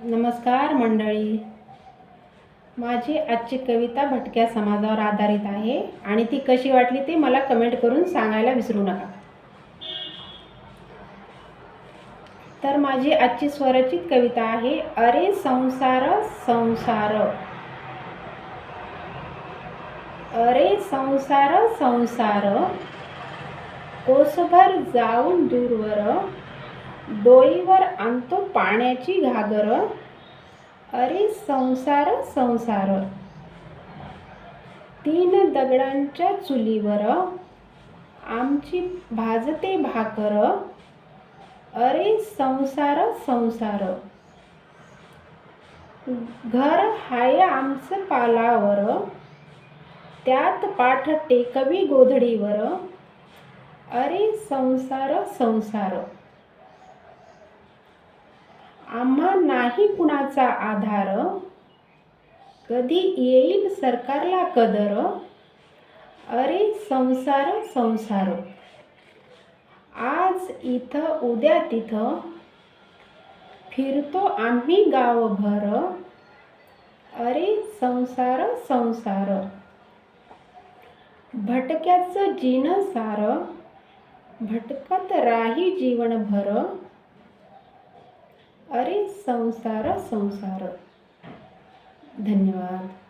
नमस्कार मंडळी. माझी आजची कविता भटक्या समाजावर आधारित आहे आणि ती कशी वाटली ते मला कमेंट करून सांगायला विसरू नका. तर माझी आजची स्वरचित कविता आहे अरे संसार संसार. अरे संसार संसार. कोसभर जाऊन दूरवर डोईवर आणतो पाण्याची घागर. अरे संसार संसार. तीन दगडांच्या चुलीवर. आमची भाजते भाकर. अरे संसार संसार. घर हाय आमचं पालावर. त्यात पाठ टेकवी गोधडीवर. अरे संसार संसार. आम्हा नाही कुणाचा आधार. कधी येईल सरकारला कदर? अरे संसार संसार. आज इथं उद्या तिथं. फिरतो आम्ही गावभर. अरे संसार संसार. भटक्याचं जीन सार. भटकत राही जीवनभर. अरे संसार संसार धन्यवाद.